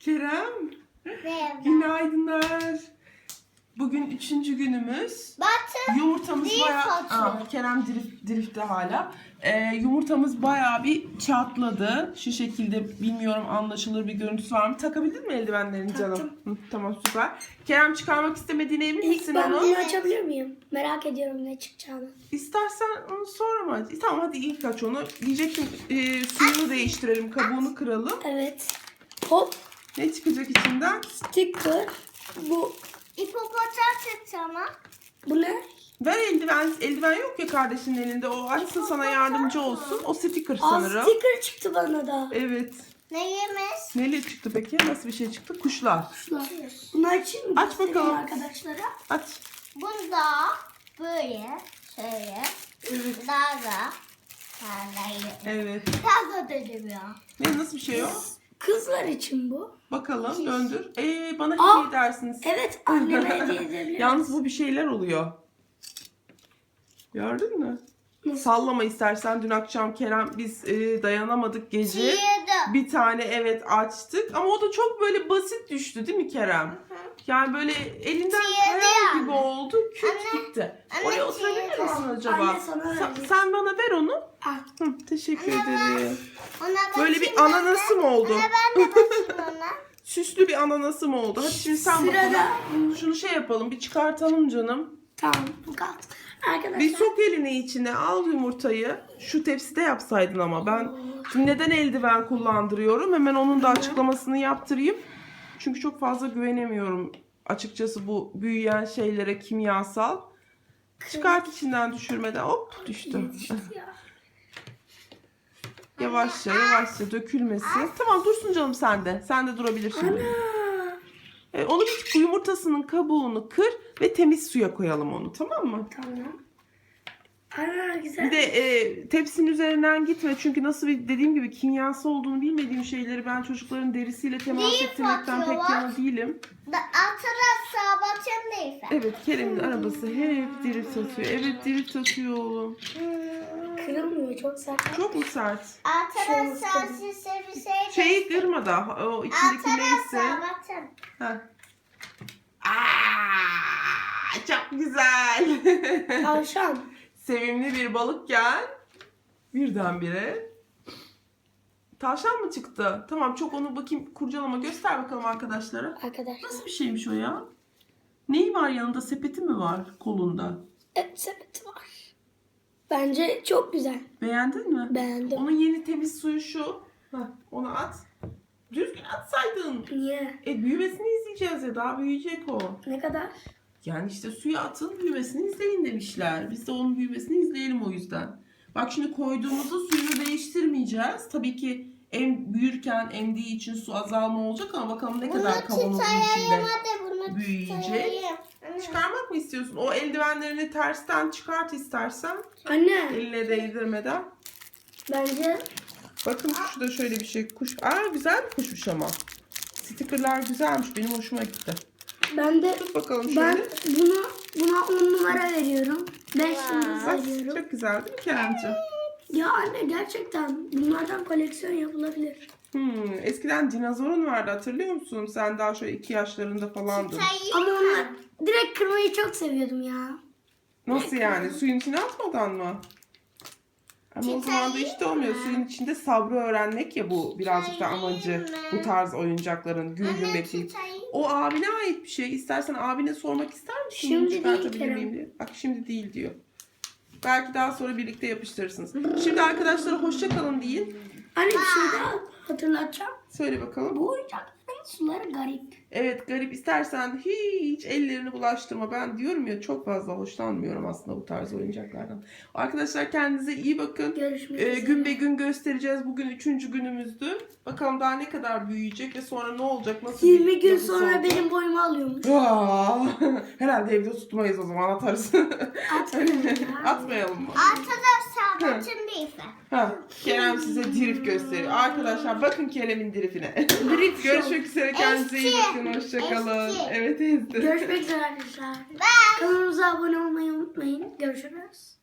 Kerem, Merhaba. günaydınlar. Bugün üçüncü günümüz. Batı. Yumurtamız Drift bayağı... Aa, Kerem drift, driftte hala. Ee, yumurtamız bayağı bir çatladı. Şu şekilde bilmiyorum anlaşılır bir görüntüsü var mı? Takabildin mi eldivenlerini canım? Hı, tamam süper. Kerem çıkarmak istemediğine emin İlk misin ben onu? bunu açabilir miyim? Merak ediyorum ne çıkacağını. İstersen onu sonra mı? aç? Tamam hadi ilk aç onu. Diyecektim e, suyunu değiştirelim, kabuğunu kıralım. Evet. Hop. Ne çıkacak içinden? Sticker. Bu. İpopotam çıktı ama. Bu ne? Ver eldiven, eldiven yok ya kardeşinin elinde. O açsın sana yardımcı olsun. O sticker Aa, sanırım. sticker çıktı bana da. Evet. Ne yemiş? Neyle çıktı peki? Nasıl bir şey çıktı? Kuşlar. Şuna. Bunu açayım mı? Aç bakalım. Arkadaşlara. Aç. Bunda böyle şöyle Evet. daha da böyle Evet. daha da dedim ya. Ne nasıl bir şey o? Kızlar için bu. Bakalım döndür. Ee, bana Aa! hediye edersiniz. Evet anneme hediye edebilirim. Yalnız bu bir şeyler oluyor. Gördün mü? Sallama istersen. Dün akşam Kerem biz e, dayanamadık gece. Yedim. Bir tane evet açtık ama o da çok böyle basit düştü değil mi Kerem? Yani böyle elinden Çiğnedi kayar yani. gibi oldu. Küt gitti. anne Oraya oturabilir çiğnedi. misin acaba? Anne sana Sen, sen bana ver onu. Al. Hı, teşekkür ederim. Ona Böyle bakayım bir ben ananası mı oldu? Ona ben de bakayım ona. Süslü bir ananası mı oldu? Hadi şimdi sen Sırada. bakalım. Şunu şey yapalım. Bir çıkartalım canım. Tamam bu kaldı. Arkadaşlar. Bir sok elini içine al yumurtayı. Şu tepside yapsaydın ama ben şimdi neden eldiven kullandırıyorum? Hemen onun da açıklamasını yaptırayım. Çünkü çok fazla güvenemiyorum açıkçası bu büyüyen şeylere kimyasal. Çıkart içinden düşürmeden hop düştü. Ya. Yavaşça yavaşça dökülmesin. Tamam dursun canım sende. Sen de durabilirsin. Ana. E, onu bir yumurtasının kabuğunu kır ve temiz suya koyalım onu tamam mı? Tamam. Ana güzel. Bir de e, tepsinin üzerinden gitme çünkü nasıl bir dediğim gibi kimyası olduğunu bilmediğim şeyleri ben çocukların derisiyle temas Neyi ettirmekten pek yana değilim. Da altına sabatım neyse. Evet Kerem'in arabası hep drift atıyor. Evet drift atıyor oğlum. Kırılmıyor çok sert. Çok mu sert? Altına Şöyle sensiz bir şey. Şeyi kırma da o içindeki Altına neyse. sabatım. Aa, çok güzel. Tavşan. Sevimli bir balıkken birdenbire tavşan mı çıktı? Tamam çok onu bakayım kurcalama göster bakalım arkadaşlara. Arkadaşlar. Nasıl bir şeymiş o ya? Neyi var yanında? Sepeti mi var kolunda? Evet sepeti var. Bence çok güzel. Beğendin mi? Beğendim. Onun yeni temiz suyu şu. Heh, onu at. Düzgün atsaydın. Niye? E büyümesini izleyeceğiz ya daha büyüyecek o. Ne kadar? Yani işte suya atın büyümesini izleyin demişler. Biz de onun büyümesini izleyelim o yüzden. Bak şimdi koyduğumuzda suyunu değiştirmeyeceğiz. Tabii ki em büyürken emdiği için su azalma olacak ama bakalım ne kadar kavanozun içinde. Büyüyecek. Çıkarmak mı istiyorsun? O eldivenlerini tersten çıkart istersen. Anne. Eline değdirmeden. Bence Bakın şurada şöyle bir şey. Kuş. Aa güzel bir kuşmuş ama. Stickerlar güzelmiş. Benim hoşuma gitti. ben de Tut bakalım şöyle. ben bunu buna 10 numara veriyorum. 5 yıldız Bak, veriyorum. çok güzel değil mi Keremciğim? Ya anne gerçekten bunlardan koleksiyon yapılabilir. Hmm, eskiden dinozorun vardı hatırlıyor musun? Sen daha şöyle iki yaşlarında falandın. Ama onlar direkt kırmayı çok seviyordum ya. Nasıl yani? Suyun içine atmadan mı? Ama o zaman da işte olmuyor. Suyun içinde sabrı öğrenmek ya bu birazcık da amacı bu tarz oyuncakların gün gün bekleyip. O abine ait bir şey. İstersen abine sormak ister misin? Şimdi çıkartabilir Kerem. miyim diye. Bak şimdi değil diyor. Belki daha sonra birlikte yapıştırırsınız. Şimdi arkadaşlara hoşça kalın deyin. Anne bir şey daha hatırlatacağım. Söyle bakalım. Bu oyuncakların suları garip. Evet garip istersen hiç ellerini bulaştırma. Ben diyorum ya çok fazla hoşlanmıyorum aslında bu tarz oyuncaklardan. Arkadaşlar kendinize iyi bakın. Görüşmek Ee, üzere. gün be gün göstereceğiz. Bugün üçüncü günümüzdü. Bakalım daha ne kadar büyüyecek ve sonra ne olacak? Nasıl bir 20 gün sonra olacak? benim boyumu alıyormuş. Aa, Herhalde evde tutmayız o zaman atarız. Atmayalım ya. Atmayalım mı? Sabatım neyse. Ha, Kerem size drift gösteriyor. Arkadaşlar bakın Kerem'in driftine. Drift. Görüşmek üzere. Kendinize iyi bakın. Hoşçakalın. Eski. Evet ezdi. Görüşmek üzere arkadaşlar. Kanalımıza abone olmayı unutmayın. Görüşürüz.